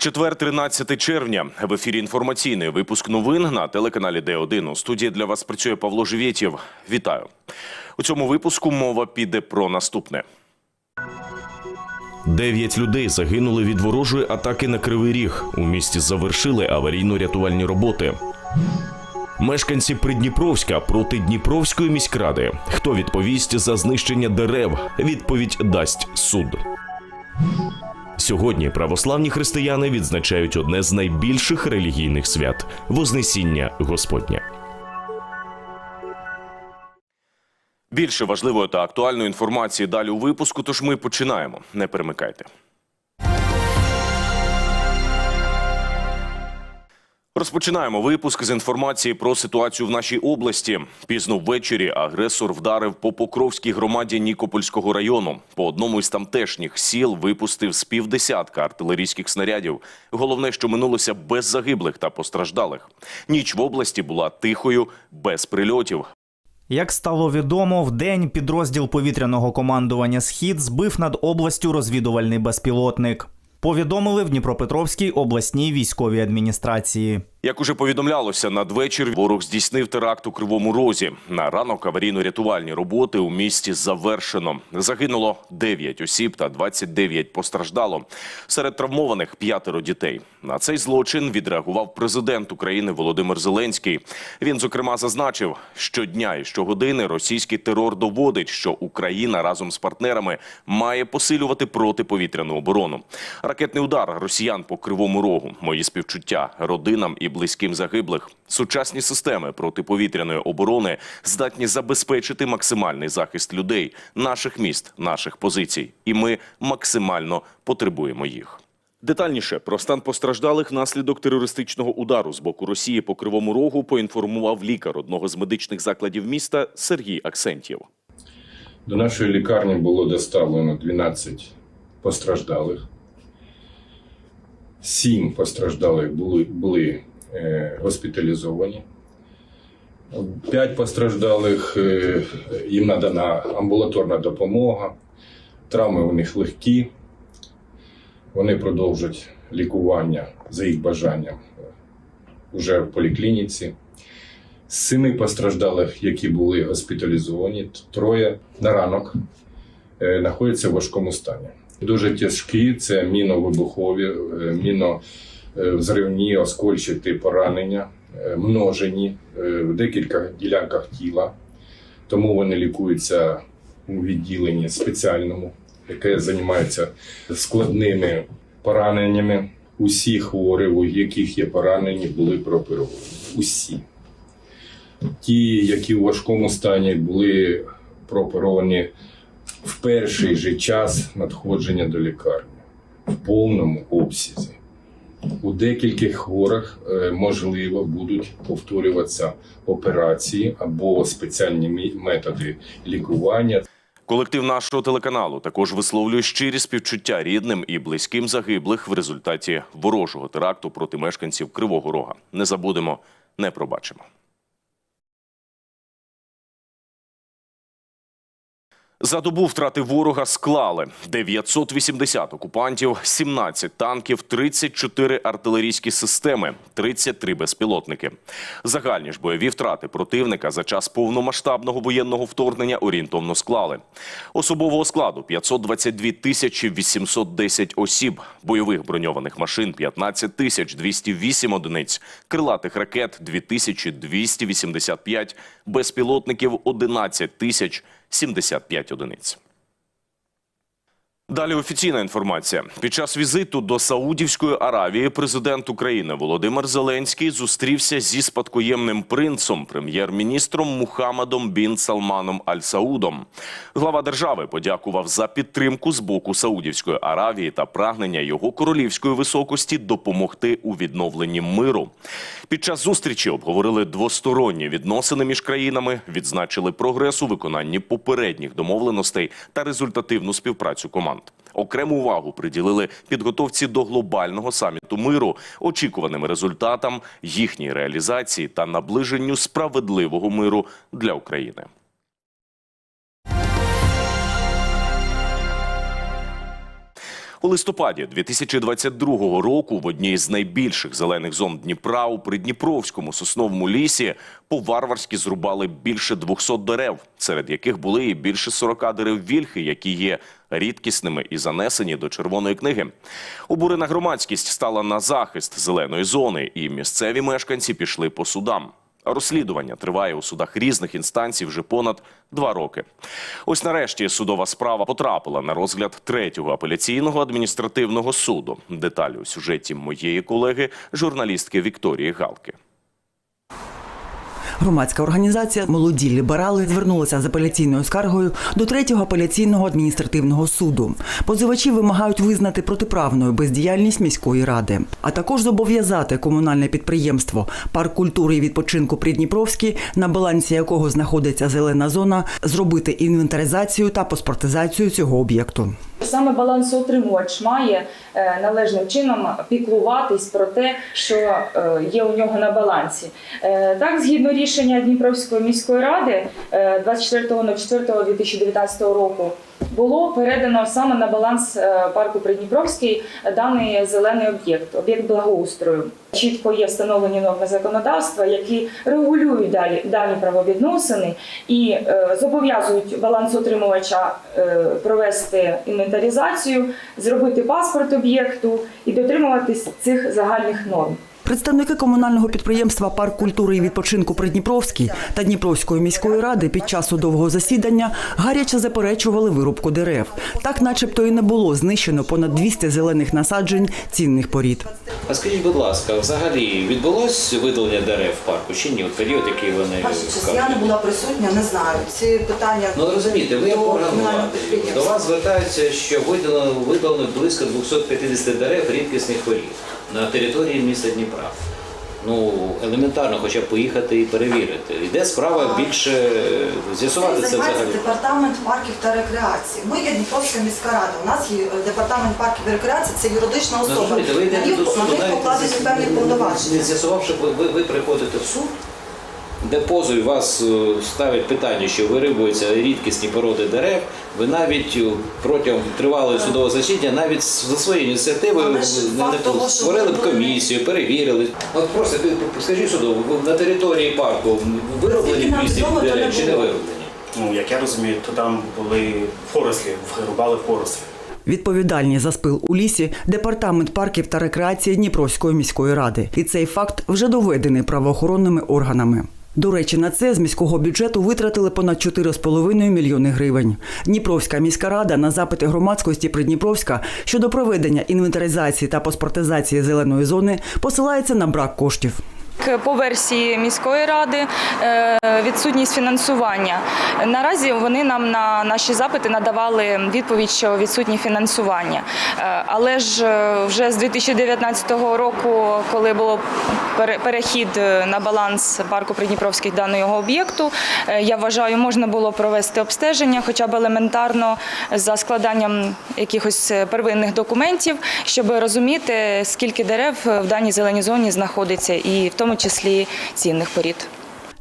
Четвер, 13 червня. В ефірі інформаційний випуск новин на телеканалі Д1. У студії для вас працює Павло Живєтєв. Вітаю. У цьому випуску мова піде про наступне. Дев'ять людей загинули від ворожої атаки на Кривий Ріг. У місті завершили аварійно-рятувальні роботи. Мешканці Придніпровська проти Дніпровської міськради. Хто відповість за знищення дерев? Відповідь дасть суд. Сьогодні православні християни відзначають одне з найбільших релігійних свят Вознесіння Господня. Більше важливої та актуальної інформації далі у випуску, тож ми починаємо. Не перемикайте. Розпочинаємо випуск з інформації про ситуацію в нашій області. Пізно ввечері агресор вдарив по Покровській громаді Нікопольського району. По одному із тамтешніх сіл випустив з півдесятка артилерійських снарядів. Головне, що минулося без загиблих та постраждалих. Ніч в області була тихою, без прильотів. Як стало відомо, в день підрозділ повітряного командування Схід збив над областю розвідувальний безпілотник. Повідомили в Дніпропетровській обласній військовій адміністрації. Як уже повідомлялося, надвечір ворог здійснив теракт у Кривому Розі. На ранок аварійно-рятувальні роботи у місті завершено. Загинуло 9 осіб та 29 постраждало. Серед травмованих п'ятеро дітей. На цей злочин відреагував президент України Володимир Зеленський. Він зокрема зазначив, щодня і щогодини російський терор доводить, що Україна разом з партнерами має посилювати протиповітряну оборону. Ракетний удар росіян по кривому рогу. Мої співчуття родинам і близьким загиблих. Сучасні системи протиповітряної оборони здатні забезпечити максимальний захист людей, наших міст, наших позицій, і ми максимально потребуємо їх. Детальніше про стан постраждалих внаслідок терористичного удару з боку Росії по кривому рогу поінформував лікар одного з медичних закладів міста Сергій Аксентєв. До нашої лікарні було доставлено 12 постраждалих. Сім постраждалих були, були госпіталізовані. П'ять постраждалих е, їм надана амбулаторна допомога. Травми у них легкі. Вони продовжать лікування за їх бажанням вже в поліклініці. З семи постраждалих, які були госпіталізовані, троє на ранок е, знаходяться в важкому стані. Дуже тяжкі це міновибухові, е, міновзривні, оскольчаті поранення, е, множені е, в декілька ділянках тіла. Тому вони лікуються у відділенні спеціальному, яке займається складними пораненнями. Усі хворі, у яких є поранені, були прооперовані. Усі. Ті, які у важкому стані були прооперовані в перший же час надходження до лікарні в повному обсязі. У декількох хворих е, можливо будуть повторюватися операції або спеціальні методи лікування. Колектив нашого телеканалу також висловлює щирі співчуття рідним і близьким загиблих в результаті ворожого теракту проти мешканців Кривого Рога. Не забудемо, не пробачимо. За добу втрати ворога склали 980 окупантів, 17 танків, 34 артилерійські системи, 33 безпілотники. Загальні ж бойові втрати противника за час повномасштабного воєнного вторгнення орієнтовно склали. Особового складу 522 тисячі 810 осіб, бойових броньованих машин 15 тисяч 208 одиниць, крилатих ракет 2285, безпілотників 11 тисяч 75 одиниць. Далі офіційна інформація. Під час візиту до Саудівської Аравії президент України Володимир Зеленський зустрівся зі спадкоємним принцем, прем'єр-міністром Мухаммадом бін Салманом Аль Саудом. Глава держави подякував за підтримку з боку Саудівської Аравії та прагнення його королівської високості допомогти у відновленні миру. Під час зустрічі обговорили двосторонні відносини між країнами, відзначили прогрес у виконанні попередніх домовленостей та результативну співпрацю команд. Окрему увагу приділили підготовці до глобального саміту миру, очікуваним результатам їхньої реалізації та наближенню справедливого миру для України. У листопаді 2022 року в одній з найбільших зелених зон Дніпра у Придніпровському сосновому лісі по-варварськи зрубали більше 200 дерев, серед яких були і більше 40 дерев вільхи, які є рідкісними і занесені до червоної книги. Обурена громадськість стала на захист зеленої зони, і місцеві мешканці пішли по судам. Розслідування триває у судах різних інстанцій вже понад два роки. Ось нарешті судова справа потрапила на розгляд третього апеляційного адміністративного суду. Деталі у сюжеті моєї колеги, журналістки Вікторії Галки. Громадська організація Молоді ліберали звернулася з апеляційною скаргою до третього апеляційного адміністративного суду. Позивачі вимагають визнати протиправною бездіяльність міської ради, а також зобов'язати комунальне підприємство Парк культури і відпочинку Придніпровський, на балансі якого знаходиться зелена зона, зробити інвентаризацію та паспортизацію цього об'єкту. Саме балансоутримувач має е, належним чином піклуватись про те, що е, є у нього на балансі. Е, Так, згідно рішення Дніпровської міської ради е, 24.04.2019 року. Було передано саме на баланс е, парку Придніпровський даний зелений об'єкт, об'єкт благоустрою. Чітко є встановлені норми законодавства, які регулюють далі дані правовідносини і е, зобов'язують балансоутримувача е, провести інвентаризацію, зробити паспорт об'єкту і дотримуватись цих загальних норм. Представники комунального підприємства Парк культури і відпочинку Придніпровський та Дніпровської міської ради під час судового засідання гаряче заперечували вирубку дерев. Так, начебто, і не було знищено понад 200 зелених насаджень цінних порід. А скажіть, будь ласка, взагалі відбулось видалення дерев в парку чи ні? От період, який вони Ваша я не була присутня, не знаю. Ці питання Ну розумієте, ви як до вас звертаються, що видалено, видалено близько 250 дерев рідкісних порід на території міста Дніпра. Ну, елементарно, хоча б поїхати і перевірити. Йде справа більше е, з'ясувати це взагалі. департамент парків та рекреації. Ми є Дніпровська міська рада. У нас є е, департамент парків і рекреації, це юридична Ну, особа. розумієте, ви На йдете них- до суду, на навіть не- не з'ясувавши, ви, ви, ви приходите в суд, де позов вас е, ставить питання, що вирибуються рідкісні породи дерев, ви навіть е, протягом тривалого судового засідання, навіть за своєю ініціативою не- не того, створили б комісію, перевірили. От просто скажіть суду, ви на території парку вироблені Наскільки нам 200 відомо, то не дерев чи не вироблені? Ну, як я розумію, то там були порослі, вирубали порослі. Відповідальні за спил у лісі департамент парків та рекреації Дніпровської міської ради. І цей факт вже доведений правоохоронними органами. До речі, на це з міського бюджету витратили понад 4,5 мільйони гривень. Дніпровська міська рада на запити громадськості Придніпровська щодо проведення інвентаризації та паспортизації зеленої зони посилається на брак коштів. По версії міської ради е, відсутність фінансування. Наразі вони нам на наші запити надавали відповідь, що відсутнє фінансування. Е, Але ж е, вже з 2019 року, коли було перехід на баланс парку Придніпровських даного об'єкту, я вважаю, можна було провести обстеження, хоча б елементарно за складанням якихось первинних документів, щоб розуміти, скільки дерев в даній зеленій зоні знаходиться, і в тому числі цінних порід.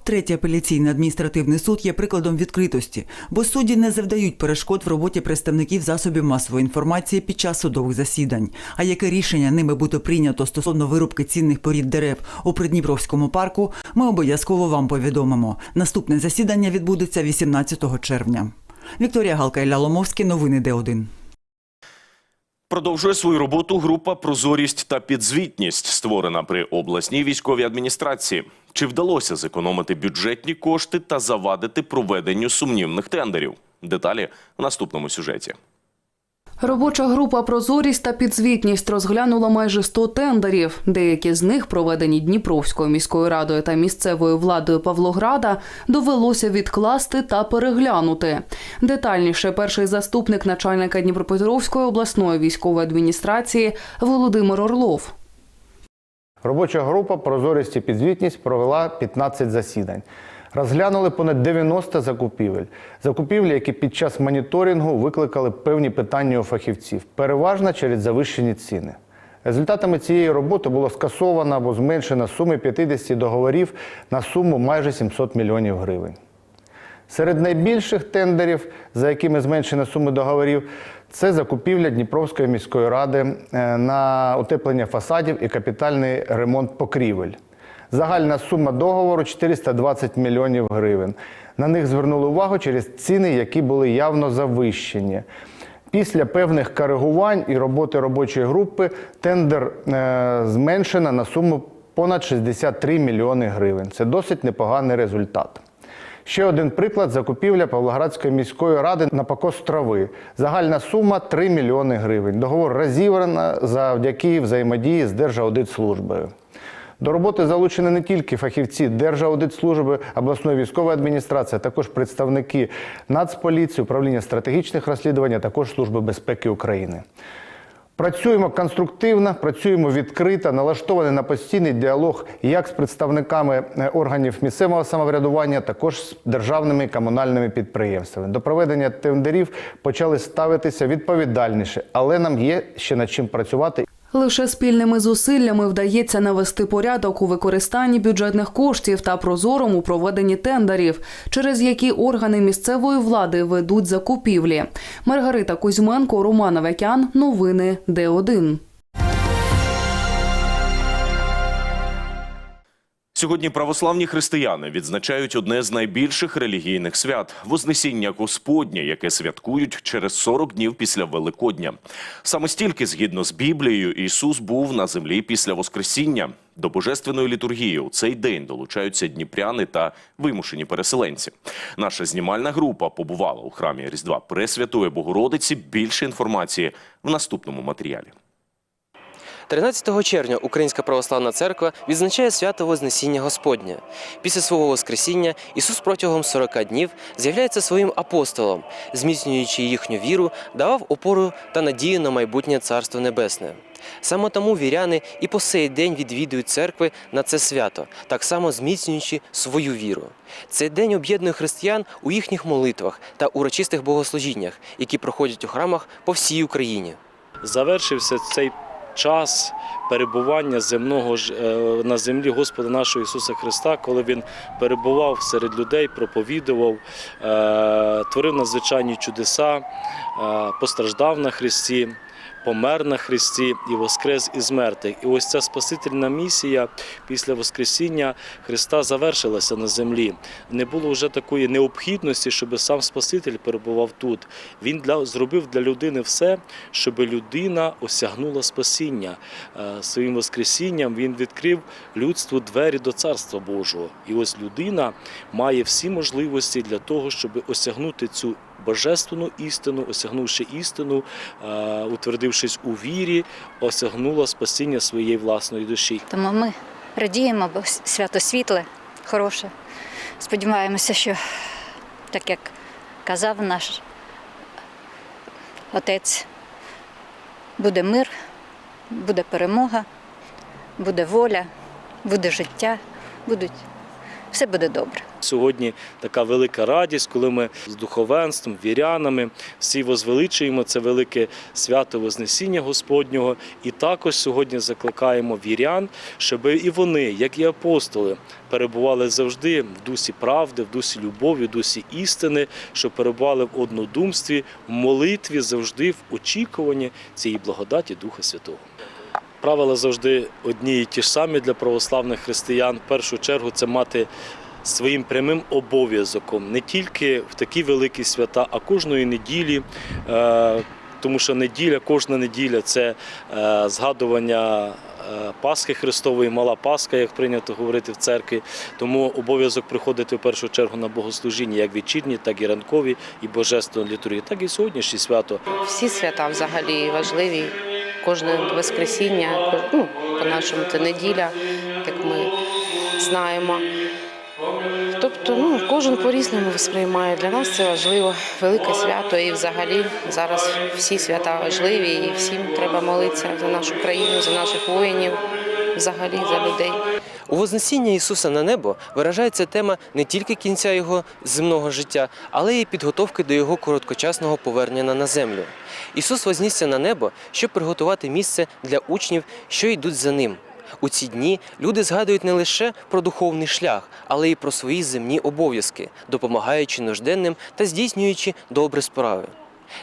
Третій апеляційний адміністративний суд є прикладом відкритості, бо судді не завдають перешкод в роботі представників засобів масової інформації під час судових засідань. А яке рішення ними буде прийнято стосовно вирубки цінних порід дерев у Придніпровському парку, ми обов'язково вам повідомимо. Наступне засідання відбудеться 18 червня. Вікторія Галка Ілля Ломовський. Новини Д1. Продовжує свою роботу група Прозорість та підзвітність, створена при обласній військовій адміністрації. Чи вдалося зекономити бюджетні кошти та завадити проведенню сумнівних тендерів? Деталі в наступному сюжеті. Робоча група Прозорість та підзвітність розглянула майже 100 тендерів. Деякі з них, проведені Дніпровською міською радою та місцевою владою Павлограда, довелося відкласти та переглянути. Детальніше перший заступник начальника Дніпропетровської обласної військової адміністрації Володимир Орлов. Робоча група Прозорість і підзвітність провела 15 засідань. Розглянули понад 90 закупівель. Закупівлі, які під час моніторингу викликали певні питання у фахівців, переважно через завищені ціни. Результатами цієї роботи було скасовано або зменшено суми 50 договорів на суму майже 700 мільйонів гривень. Серед найбільших тендерів, за якими зменшено суми договорів, Це закупівля Дніпровської міської ради е, на утеплення фасадів і капітальний ремонт покрівель. Загальна сума договору 420 мільйонів гривень. На них звернули увагу через ціни, які були явно завищені. Після певних коригувань і роботи робочої групи тендер е, зменшено на суму понад 63 мільйони гривень. Це досить непоганий результат. Ще один приклад закупівля Павлоградської міської ради на покос трави. Загальна сума 3 мільйони гривень. Договор розірвано завдяки взаємодії з Держаудитслужбою. До роботи залучені не тільки фахівці Держаудитслужби, обласної військової адміністрації, а також представники Нацполіції, управління стратегічних розслідувань, а також Служби безпеки України. Працюємо конструктивно, працюємо відкрито, налаштовані на постійний діалог як з представниками е, органів місцевого самоврядування, також з державними і комунальними підприємствами. До проведення тендерів почали ставитися відповідальніше, але нам є ще над чим працювати. Лише спільними зусиллями вдається навести порядок у використанні бюджетних коштів та прозорому проведенні тендерів, через які органи місцевої влади ведуть закупівлі. Маргарита Кузьменко, Роман Авекян. Новини Д1. Сьогодні православні християни відзначають одне з найбільших релігійних свят Вознесіння Господнє, яке святкують через 40 днів після Великодня. Саме стільки, згідно з Біблією, Ісус був на землі після Воскресіння. До божественної літургії у цей день долучаються дніпряни та вимушені переселенці. Наша знімальна група побувала у храмі Різдва Пресвятої Богородиці. Більше інформації в наступному матеріалі. 13 червня Українська православна церква відзначає свято Вознесіння Господнє. Після свого Воскресіння Ісус протягом 40 днів з'являється своїм апостолом, зміцнюючи їхню віру, давав опору та надію на майбутнє Царство Небесне. Саме тому віряни і по сей день відвідують церкви на це свято, так само зміцнюючи свою віру. Цей день об'єднує християн у їхніх молитвах та урочистих богослужіннях, які проходять у храмах по всій Україні. Завершився цей час перебування земного е, на землі Господа нашого Ісуса Христа, коли Він перебував серед людей, проповідував, е, творив надзвичайні чудеса, е, постраждав на Христі. Помер на Христі і воскрес із мертвих. І ось ця спасительна місія після Воскресіння Христа завершилася на землі. Не було вже такої необхідності, щоб сам Спаситель перебував тут. Він для, зробив для людини все, щоб людина осягнула спасіння. Е, Своїм Воскресінням він відкрив людству двері до Царства Божого. І ось людина має всі можливості для того, щоб осягнути цю божественну істину, осягнувши істину, е, утвердившись у вірі, осягнула спасіння своєї власної душі. Тому ми радіємо, бо свято світле, хороше. Сподіваємося, що так як казав наш отець, буде мир, буде перемога, буде воля, буде життя, будуть, все буде добре. Сьогодні така велика радість, коли ми з духовенством, вірянами всі возвеличуємо це велике свято Вознесіння Господнього. І також сьогодні закликаємо вірян, щоб і вони, як і апостоли, перебували завжди в дусі правди, в дусі любові, в дусі істини, щоб перебували в однодумстві, в молитві, завжди в очікуванні цієї благодаті Духа Святого. Правила завжди одні і ті ж самі для православних християн. В першу чергу це мати своїм прямим обов'язком не тільки в такі великі свята, а кожної неділі. е, Тому що неділя, кожна неділя це е, згадування е, Пасхи Христової, мала Пасха, як прийнято говорити в церкві. Тому обов'язок приходити в першу чергу на богослужіння, як вечірні, так і ранкові, і божественні літургії, так і сьогоднішнє свято. Всі свята взагалі важливі. Кожне Воскресіння, ну, по-нашому це неділя, як ми знаємо. Тобто, ну, кожен по-різному сприймає. Для нас це важливо, велике свято. І взагалі зараз всі свята важливі, і всім треба молитися за нашу країну, за наших воїнів, взагалі за людей. У Вознесіння Ісуса на небо виражається тема не тільки кінця його земного життя, але й підготовки до його короткочасного повернення на землю. Ісус вознісся на небо, щоб приготувати місце для учнів, що йдуть за ним. У ці дні люди згадують не лише про духовний шлях, але й про свої земні обов'язки, допомагаючи нужденним та здійснюючи добрі справи.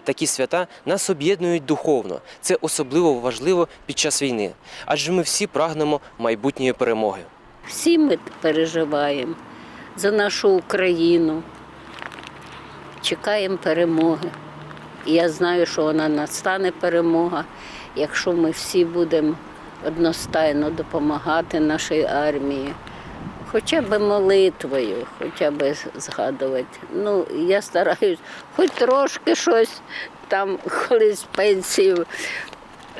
Такі свята нас об'єднують духовно. Це особливо важливо під час війни, адже ми всі прагнемо майбутньої перемоги. Всі ми переживаємо за нашу Україну, чекаємо перемоги. І я знаю, що вона настане перемога, якщо ми всі будемо одностайно допомагати нашій армії, хоча б молитвою, хоча б згадувати. Ну, я стараюсь хоч трошки щось там колись пенсію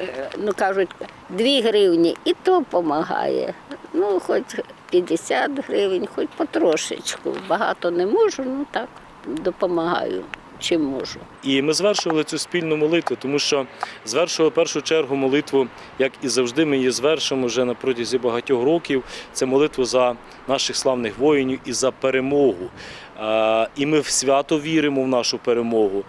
е, ну кажуть, 2 гривні, і то допомагає. Ну, хоч 50 гривень, хоч потрошечку. Багато не можу, ну так допомагаю, чим можу. І ми звершували цю спільну молитву, тому що звершували першу чергу молитву, як і завжди, ми її звершимо вже на протязі багатьох років. Це молитву за наших славних воїнів і за перемогу. І ми в свято віримо в нашу перемогу.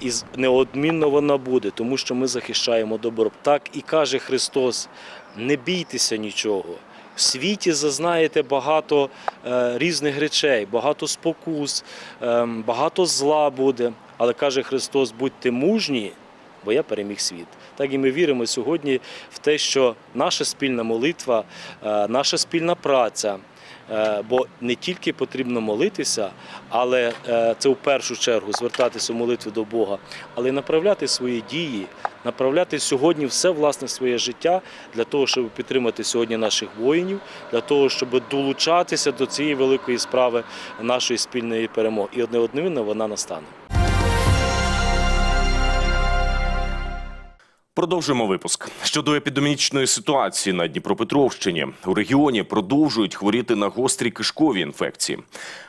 І неодмінно вона буде, тому що ми захищаємо добро. Так і каже Христос: не бійтеся нічого. В світі зазнаєте багато е, різних речей, багато спокус, ем, багато зла буде. Але каже Христос: будьте мужні, бо я переміг світ. Так і ми віримо сьогодні в те, що наша спільна молитва, е, наша спільна праця. е, Бо не тільки потрібно молитися, але це в першу чергу звертатися в молитві до Бога, але направляти свої дії, направляти сьогодні все власне своє життя для того, щоб підтримати сьогодні наших воїнів, для того, щоб долучатися до цієї великої справи нашої спільної перемоги. І одне неодмінно вона настане. Продовжуємо випуск щодо епідемічної ситуації на Дніпропетровщині. У регіоні продовжують хворіти на гострі кишкові інфекції.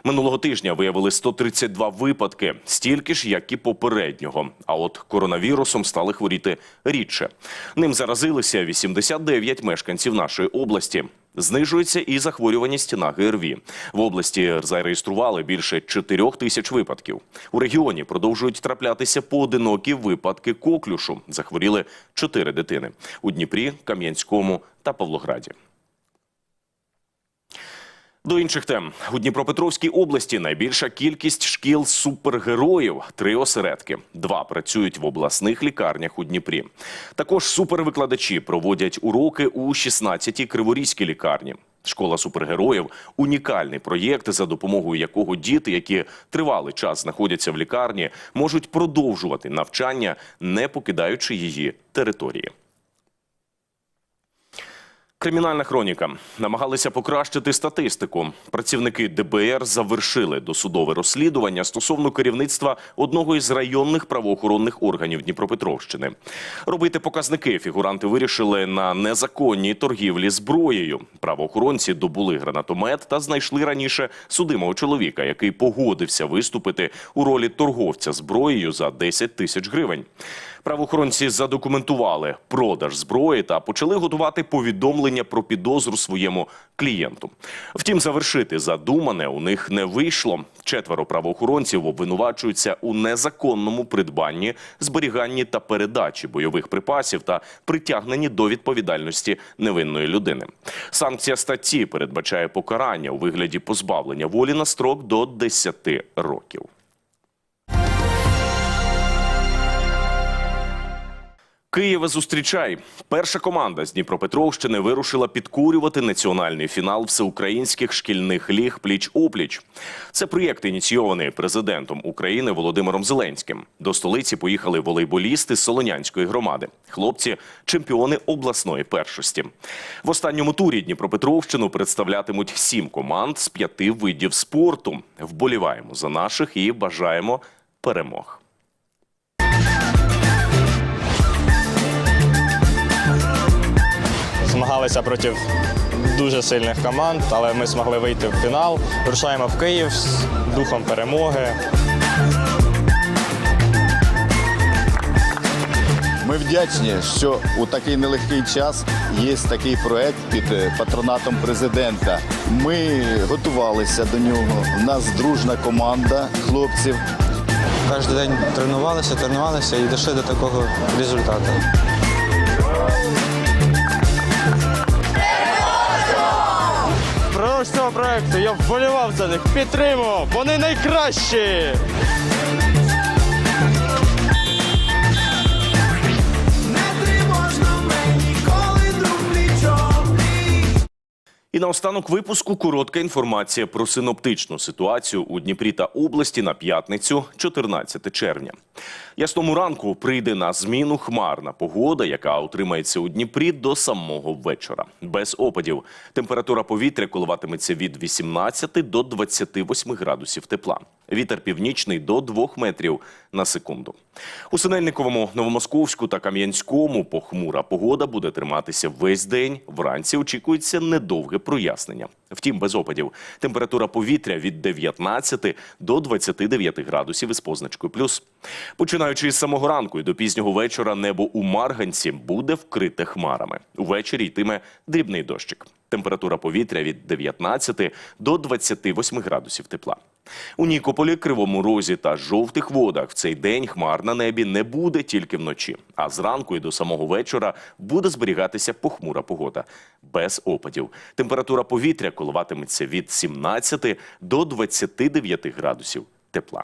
Минулого тижня виявили 132 випадки, стільки ж, як і попереднього. А от коронавірусом стали хворіти рідше. Ним заразилися 89 мешканців нашої області. Знижується і захворюваність на ГРВІ. В області зареєстрували більше 4 тисяч випадків. У регіоні продовжують траплятися поодинокі випадки коклюшу. Захворіли 4 дитини у Дніпрі, Кам'янському та Павлограді. До інших тем у Дніпропетровській області найбільша кількість шкіл супергероїв три осередки. Два працюють в обласних лікарнях у Дніпрі. Також супервикладачі проводять уроки у 16-й криворізькій лікарні. Школа супергероїв унікальний проєкт, за допомогою якого діти, які тривалий час знаходяться в лікарні, можуть продовжувати навчання, не покидаючи її території. Кримінальна хроніка намагалися покращити статистику. Працівники ДБР завершили досудове розслідування стосовно керівництва одного із районних правоохоронних органів Дніпропетровщини. Робити показники фігуранти вирішили на незаконній торгівлі зброєю. Правоохоронці добули гранатомет та знайшли раніше судимого чоловіка, який погодився виступити у ролі торговця зброєю за 10 тисяч гривень. Правоохоронці задокументували продаж зброї та почали готувати повідомлення про підозру своєму клієнту. Втім, завершити задумане у них не вийшло. Четверо правоохоронців обвинувачуються у незаконному придбанні, зберіганні та передачі бойових припасів та притягненні до відповідальності невинної людини. Санкція статті передбачає покарання у вигляді позбавлення волі на строк до 10 років. Києве зустрічай. Перша команда з Дніпропетровщини вирушила підкурювати національний фінал всеукраїнських шкільних ліг пліч опліч. Це проєкт ініційований президентом України Володимиром Зеленським. До столиці поїхали волейболісти з Солонянської громади. Хлопці чемпіони обласної першості. В останньому турі Дніпропетровщину представлятимуть сім команд з п'яти видів спорту. Вболіваємо за наших і бажаємо перемог. Змагалися проти дуже сильних команд, але ми змогли вийти в фінал. Вирушаємо в Київ з духом перемоги. Ми вдячні, що у такий нелегкий час є такий проект під е, патронатом президента. Ми готувалися до нього. У нас дружна команда хлопців. Кожен день тренувалися, тренувалися і дійшли до такого результату. Проекту я вболівав за них, підтримував. Вони найкращі. І наостанок випуску коротка інформація про синоптичну ситуацію у Дніпрі та області на п'ятницю, 14 червня. Ясному ранку прийде на зміну хмарна погода, яка утримається у Дніпрі до самого вечора. Без опадів. Температура повітря коливатиметься від 18 до 28 градусів тепла. Вітер північний до 2 метрів на секунду. У Синельниковому, Новомосковську та Кам'янському похмура погода буде триматися весь день. Вранці очікується недовге прояснення. Втім, без опадів. Температура повітря від 19 до 29 градусів із позначкою плюс. Починаючи із самого ранку і до пізнього вечора, небо у Марганці буде вкрите хмарами. Увечері йтиме дрібний дощик. Температура повітря від 19 до 28 градусів тепла. У Нікополі, Кривому Розі та жовтих водах в цей день хмар на небі не буде тільки вночі. А зранку і до самого вечора буде зберігатися похмура погода без опадів. Температура повітря коливатиметься від 17 до 29 градусів тепла.